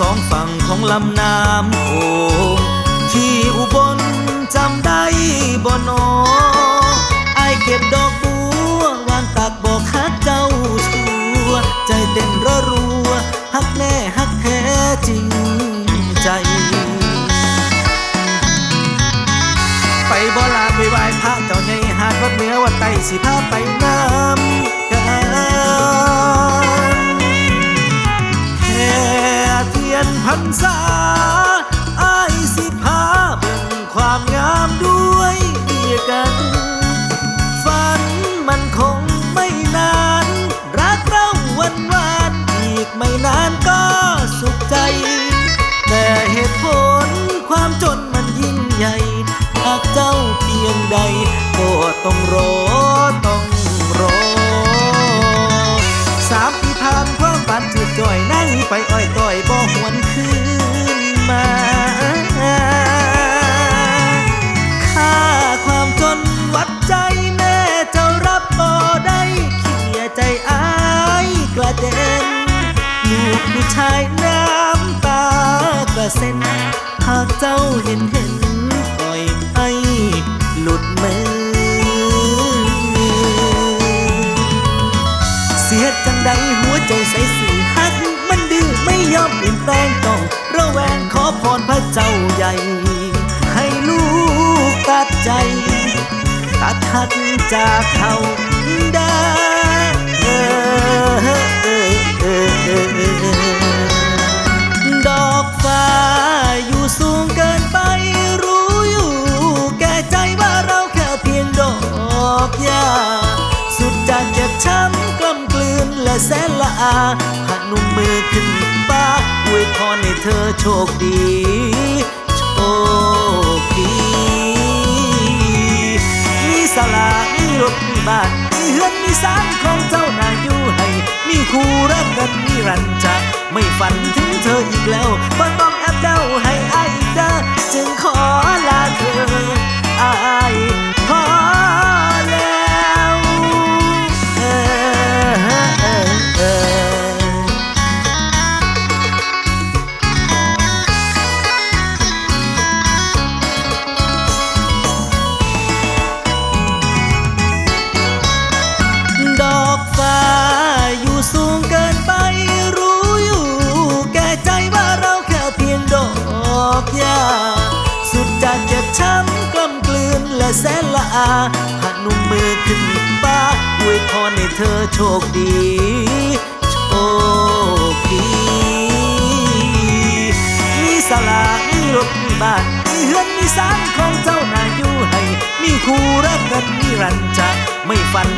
สองฝั่งของลำน้ำโขงที่อุบลจำได้บ่นอไอเก็บดอกบัววางตากบอกฮักเจ้าชัวใจเต้นระรัวฮักแน่ฮักแท้จริงใจ ไปบ่ลาไปไหว้พระเจ้าในหาดวัดเหนือวัดไตสิพาไปน้ำ กัน ฝันมันคงไม่นาน รักเราวันวานอีกไม่นานก็สุขใจ แต่เหตุผลความจนมันยิ่งใหญ่หากเจ้าเพียงใดากระเซ็นหากเจ้าเห็นเห็นปล่อยให้หลุดมือ เสียจังใดหัวใจใสสื่อฮักมันดื้อไม่ยอมเปลี่ยนแปลงต้องระแวงขอพรพระเจ้าใหญ่ ให้ลูกตัดใจ ตัดหักจากเขา ช้ำกล้ำกลืนและแสนละอาหนุ่มมือขึ้นฟ้าอวยพรให้เธอโชคดี โชคดี มีสลามีรถมีบ้านมีเฮือนมีสารของเจ้านายอยู่ให้ มีคู่รักกันนิรันดร์จะไม่ฝันถึง แสนละอาหักนุ่มมือขึ้นฟ้าอวยพรให้เธอโชคดี โชคดี มีสลามีรถมีบ้านมีเฮือนมีสารของเจ้านาอยู่ให้ มีคู่รักกันนิรันดร์จะไม่ฝัน